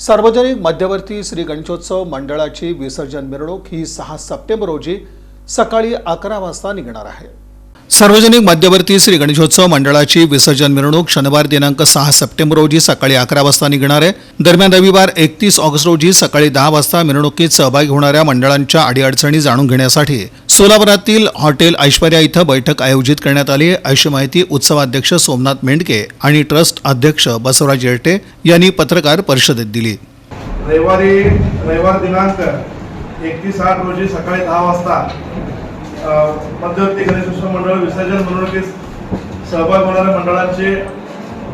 सार्वजनिक मध्यवर्ती श्री गणेशोत्सव मंडळाची विसर्जन मिरवणूक ही सहा सप्टेंबर रोजी सकाळी अकरा वाजता निघणार आहे. सार्वजनिक मध्यवर्ती श्री गणेशोत्सव मंडळाची विसर्जन मिरवणूक शनिवार दिनांक सहा सप्टेंबर रोजी सकाळी अकरा वाजता निघणार आहे. दरम्यान रविवार एकतीस ऑगस्ट रोजी सकाळी दहा वाजता मिरवणुकीत सहभागी होणाऱ्या मंडळांच्या अडीअडचणी जाणून घेण्यासाठी सोलापुरातील हॉटेल ऐश्वर्या इथं बैठक आयोजित करण्यात आली. अशी माहिती उत्सवाध्यक्ष सोमनाथ मेंढके आणि ट्रस्ट अध्यक्ष बसवराज येरटे यांनी पत्रकार परिषदेत दिली. रविवारी रविवार दिनांक एकतीस आठ रोजी सकाळी दहा वाजता मध्यवर्ती गणेशोत्सव मंडळ विसर्जन मिरवणुकीत सहभाग होणाऱ्या मंडळांची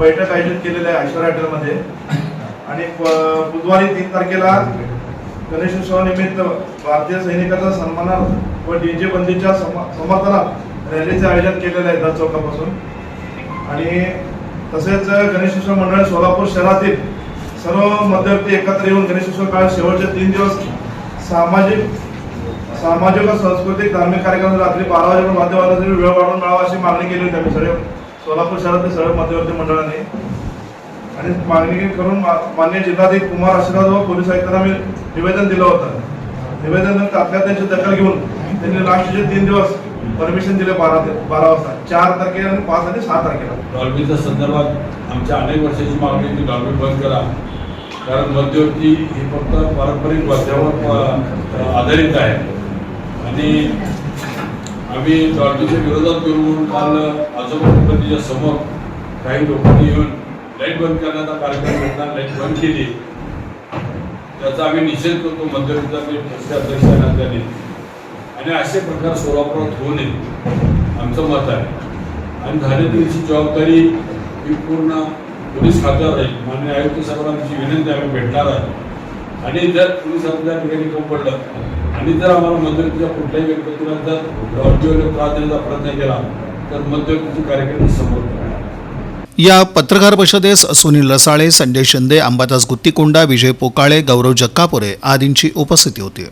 बैठक आयोजित केलेली आहे ऐश्वर्या हॉटेलमध्ये. आणि बुधवारी तीन तारखेला गणेशोत्सवानिमित्त भारतीय सैनिकाचा सन्मानार्थ व डीजे बंदीच्या समर्थनात रॅलीचं आयोजन केलेलं आहे दर चौकापासून. आणि तसेच गणेशोत्सव मंडळ सोलापूर शहरातील सर्व मध्यवर्ती एकत्र येऊन गणेशोत्सव काळ शेवटचे तीन दिवस सामाजिक सामाजिक व सांस्कृतिक धार्मिक कार्यक्रम रात्री बारा वाजेपर्यंत वाद्य वेळ वाढवून मिळावा अशी मागणी केली होती आम्ही सर्व सोलापूर शहरातील सर्व मध्यवर्ती मंडळाने. आणि मागणी करून मा- माननीय जिल्हाधिकारी कुमार आशीर्वाद व पोलीस आयुक्तांना आम्ही निवेदन दिलं होतं. निवेदन तात्काळ त्यांची दखल घेऊन त्यांनी लास्टचे तीन दिवस परमिशन दिले बारा ते बारा वाजता. चार तारखेला आणि पाच आणि सहा तारखेला. डॉल्बीच्या संदर्भात आमच्या अनेक वर्षाची मागणी की डॉल्बी बंद करा. कारण मध्यवर्ती ही फक्त पारंपरिक वाद्यावर आधारित आहे. आणि आम्ही डॉल्बीच्या विरोधात करू म्हणून काल आजोबा समोर काही लोकांनी येऊन लाइट बंद करण्याचा कार्यक्रम घेतला. लाइट बंद केली. त्याचा आम्ही निषेध करतो मध्यवर्ती मी अध्यक्ष नात्याने आणि असे प्रकार सोलापुरात होऊ नये आमचं मत आहे. आणि झाले तरीची जबाबदारी ही पूर्ण पोलीस खात्यावर राहील माननीय आयुक्त साहेबांची विनंती आम्ही भेटणार आहे आणि जर पोलिसांना त्या ठिकाणी कम पडलं आणि जर आम्हाला मध्यवर्तीच्या कुठल्याही व्यक्तीला जर डॉल्बीवर त्रास देण्याचा प्रयत्न केला तर मध्यवर्तीचे कार्यक्रम समोर या पत्रकार परिषदेस सुनील रसाळे संजय शिंदे अंबादास गुत्तीकोंडा विजय पोकाळे गौरव जक्कापुरे आदींची उपस्थिती होती.